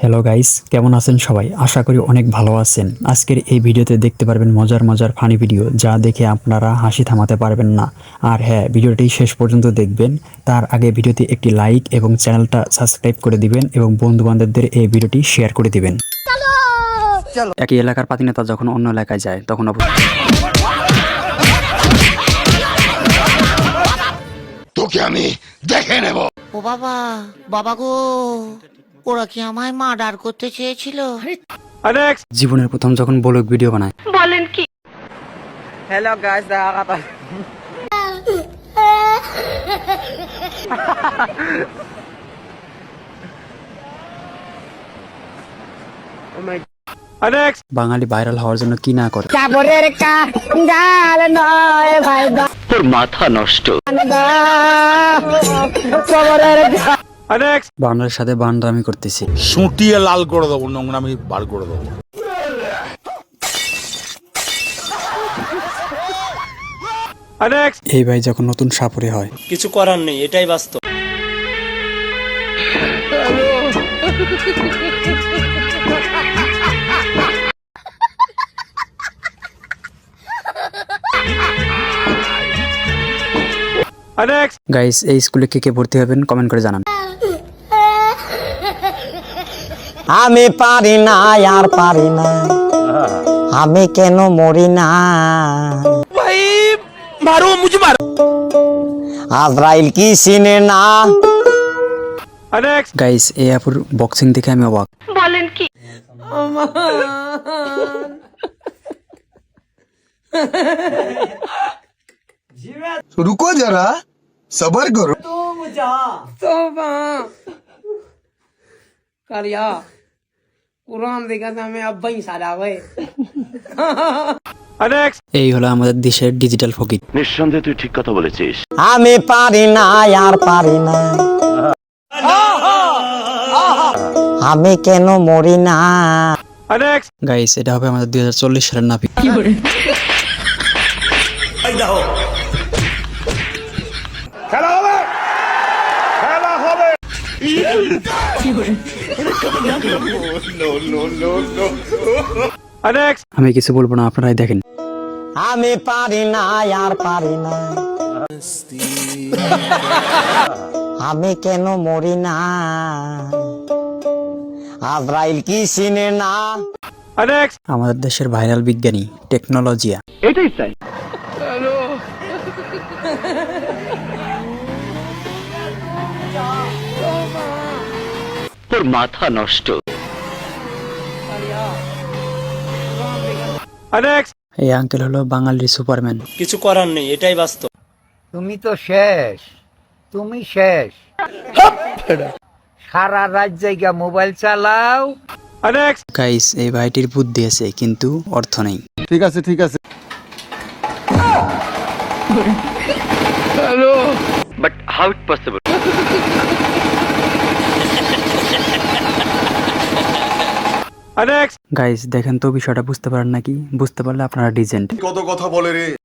Hello guys কেমন আছেন সবাই? আশা করি অনেক ভালো আছেন। আজকের এই ভিডিওতে দেখতে পারবেন মজার মজার ফানি ভিডিও যা দেখে আপনারা হাসি থামাতে পারবেন না। আর হ্যাঁ ভিডিওটি শেষ পর্যন্ত দেখবেন। তার আগে ভিডিওতে একটি লাইক এবং চ্যানেলটা সাবস্ক্রাইব করে দিবেন এবং বন্ধু বান্ধবদের এই ভিডিওটি শেয়ার করে দিবেন। একই এলাকার পাতিনেতা যখন অন্য এলাকায় যায় তখন তোকে আমি দেখে নেব। ও বাবা বাবা গো ওরা কি আমায় মার্ডার করতে চেয়েছিল? জীবনের প্রথম যখন ব্লগ ভিডিও বানায়। বলেন কি? হ্যালো গাইস দেখা কথা বাঙালি ভাইরাল হওয়ার জন্য কি না করে? মাথা নষ্ট। অরেক্স বাংলার সাথে বান্ডামি করতেছি। সুটিয়ে লাল করে দেবো নোংরামি বার করে দেবো। এই ভাই যখন নতুন সাপুরে হয়। কিছু করার নেই এটাই বাস্তব। গাইস এই স্কুলে কে কে ভর্তি হবেন কমেন্ট করে জানান। আমি পারি না আর পারি না। আমি কেন মরি না? মারো মুঝে মারো। আজরাইল কি চিনে না? গাইস এই আপুর বক্সিং দেখে আমি অবাক। रुको जरा सबर करो करिया कुरान देखा था मैं अब ही सारा हुए এই হলো আমাদের দেশের ডিজিটাল ফকির নিঃসন্দেহে তুই ঠিক কথা বলেছিস আমি পারি না আর পারি না আমি কেন মরি না গাইস এটা হবে আমাদের দুই হাজার চল্লিশ সালের নাপি আমি কিছু বলব না আপনারাই দেখেন। আমি পারি না আর পারি না। আমি কেন মরি না? আজরাইল কি চিনে না? আমাদের দেশের ভাইরাল বিজ্ঞানী টেকনোলজিয়া। তোর মাথা নষ্ট। এই আঙ্কেল হলো বাঙালির সুপারম্যান কিছু করার নেই এটাই বাস্তব। তুমি তো শেষ তুমি শেষ। সারা রাত জায়গা মোবাইল চালাও। গাইস এই ভাইটির বুদ্ধি আছে কিন্তু অর্থ নেই। ঠিক আছে ঠিক আছে। But how it possible guys দেখেন তো বিষয়টা বুঝতে পারেন নাকি? বুঝতে পারলে আপনারা ডিজেন্ট কত কথা বলে রে।